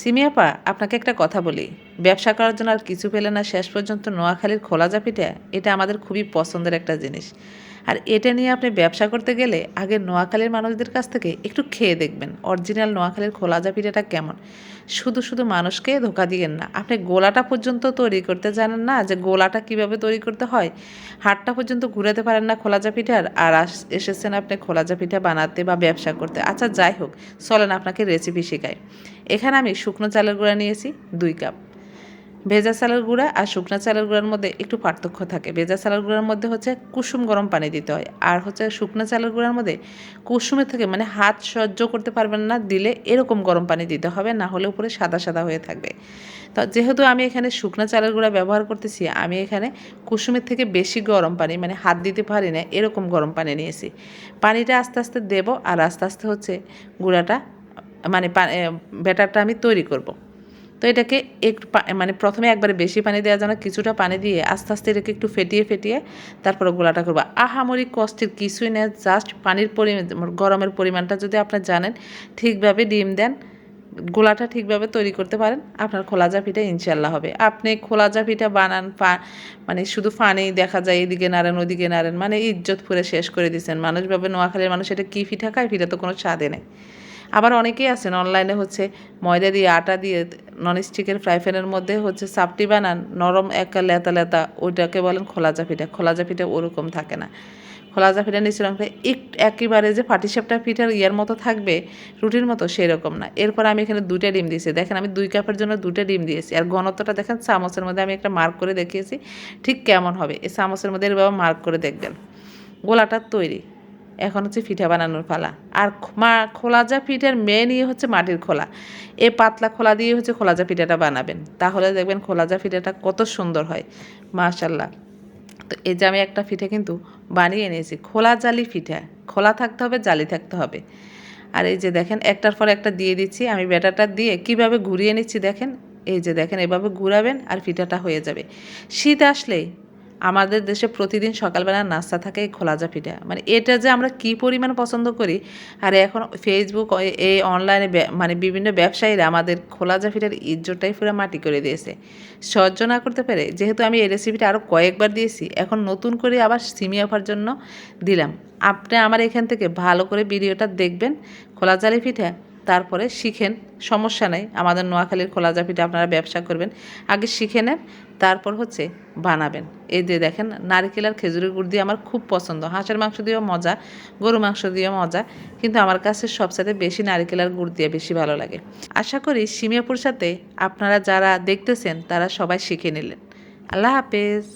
সিমিয়াপা আপনাকে একটা কথা বলি। ব্যবসা করার জন্য আর কিছু পেলে না, শেষ পর্যন্ত নোয়াখালীর খোলা জাপিটা এটা আমাদের খুবই পছন্দের একটা জিনিস। আর এটা নিয়ে আপনি ব্যবসা করতে গেলে আগে নোয়াখালীর মানুষদের কাছ থেকে একটু খেয়ে দেখবেন, অরিজিনাল নোয়াখালীর খোলা জাপিটাটা কেমন। শুধু শুধু মানুষকে ধোকা দিয়েন না, আপনি গোলাটা পর্যন্ত তৈরি করতে জানেন না যে গোলাটা কীভাবে তৈরি করতে হয়। হাটটা পর্যন্ত ঘুরাতে পারেন না খোলাজা পিঠার আর এসেছেন আপনি খোলাজা পিঠা বানাতে বা ব্যবসা করতে। আচ্ছা যাই হোক, চলেন আপনাকে রেসিপি শেখাই। এখানে আমি শুকনো চালের গুঁড়া নিয়েছি, দুই কাপ ভেজা চালের গুঁড়া আর শুকনো চালের গুঁড়ার মধ্যে একটু পার্থক্য থাকে। ভেজা চালের গুঁড়ার মধ্যে হচ্ছে কুসুম গরম পানি দিতে হয়। আর হচ্ছে শুকনো চালের গুঁড়ার মধ্যে কুসুমের থেকে মানে হাত সহ্য করতে পারবেন না, দিলে এরকম গরম পানি দিতে হবে, না হলে উপরে সাদা সাদা হয়ে থাকবে। তো যেহেতু আমি এখানে শুকনো চালের গুঁড়া ব্যবহার করতেছি, আমি এখানে কুসুমের থেকে বেশি গরম পানি মানে হাত দিতে পারি না, এরকম গরম পানি নিয়েছি। পানিটা আস্তে আস্তে দেব আর আস্তে আস্তে হচ্ছে গুঁড়াটা মানে ব্যাটারটা আমি তৈরি করব। তো এটাকে একটু মানে প্রথমে একবারে বেশি পানি দেওয়া যায় না কিছুটা পানি দিয়ে আস্তে আস্তে এটাকে একটু ফেটিয়ে ফেটিয়ে তারপরে গোলাটা করব। আহামরি কষ্টের কিছুই না জাস্ট পানির পরিমাণ গরমের পরিমাণটা যদি আপনি জানেন, ঠিকভাবে ডিম দেন, গোলাটা ঠিকভাবে তৈরি করতে পারেন, আপনার খোলাজা পিঠা ইনশাল্লাহ হবে। আপনি খোলাজা পিঠা বানান মানে শুধু ফানি দেখা যায়, এদিকে নাড়েন, ওদিকে নাড়েন মানে ইজ্জত পুরে শেষ করে দিচ্ছেন মানুষ ভাবে নোয়াখালীর মানুষ এটা কী পিঠা খায় পিঠা তো কোনো স্বাদে নেই। আবার অনেকেই আছেন অনলাইনে হচ্ছে ময়দা দিয়ে, আটা দিয়ে ননস্টিকের ফ্রাই প্যানের মধ্যে হচ্ছে সাপটি বানান নরম একটা লেতা লেতা ওইটাকে বলেন খোলাজা পিঠা খোলাজা পিঠা ওরকম থাকে না। খোলাজা পিঠা নিচে রঙটা একটু একেবারে যে পাটিসাপটা পিঠার ইয়ার মতো থাকবে, রুটির মতো সেরকম না। এরপর আমি এখানে দুইটা ডিম দিয়েছি। দেখেন আমি দুই কাপের জন্য দুটো ডিম দিয়েছি। আর ঘনত্বটা দেখেন চামচের মধ্যে আমি একটা মার্ক করে দেখিয়েছি, ঠিক কেমন হবে। এই চামচের মধ্যে এভাবে মার্ক করে দেখবেন। গোলাটা তৈরি। এখন হচ্ছে পিঠা বানানোর পালা। আর মা, খোলাজা পিঠার মেনই হচ্ছে মাটির খোলা। এ পাতলা খোলা দিয়ে হচ্ছে খোলাজা পিঠাটা বানাবেন। তাহলে দেখবেন খোলাজা পিঠাটা কত সুন্দর হয়। মাশাল্লাহ তো এই যে আমি একটা পিঠে কিন্তু বানিয়ে নিয়েছি, খোলা জালি পিঠা। খোলা থাকতে হবে, জালি থাকতে হবে। আর এই যে দেখেন, একটার পর একটা দিয়ে দিচ্ছি। আমি ব্যাটারটা দিয়ে কীভাবে ঘুরিয়ে নিচ্ছি দেখেন? এই যে দেখেন, এভাবে ঘুরাবেন আর পিঠাটা হয়ে যাবে। শীত আসলেই আমাদের দেশে প্রতিদিন সকালবেলা নাস্তা থাকে খোলাজা পিঠা মানে এটা যে আমরা কি পরিমাণ পছন্দ করি, আর এখন ফেসবুক এই অনলাইনে মানে বিভিন্ন ব্যবসায়ীরা আমাদের খোলাজা পিঠার ইজ্জতটাই পুরো মাটি করে দিয়েছে। সহ্য না করতে পারে যেহেতু আমি এই রেসিপিটা আরও কয়েকবার দিয়েছি, এখন নতুন করে আবার সিমি অফার জন্য দিলাম। আপনি আমার এখান থেকে ভালো করে ভিডিওটা দেখবেন। খোলা জালি পিঠা তারপরে শিখেন, সমস্যা নেই। আমাদের নোয়াখালীর খোলা পিঠা আপনারা ব্যবসা করবেন। আগে শিখে নেন, তারপর হচ্ছে বানাবেন। এই দিয়ে দেখেন, নারকেল আর খেজুরের গুড় দিয়ে আমার খুব পছন্দ। হাঁসের মাংস দিয়েও মজা গরু মাংস দিয়েও মজা, কিন্তু আমার কাছে সবসাথে বেশি নারকেল আর গুড় দিয়ে বেশি ভালো লাগে। আশা করি সিমিয়াপুর সাথে আপনারা যারা দেখতেছেন, তারা সবাই শিখে নিলেন। আল্লাহ হাফেজ।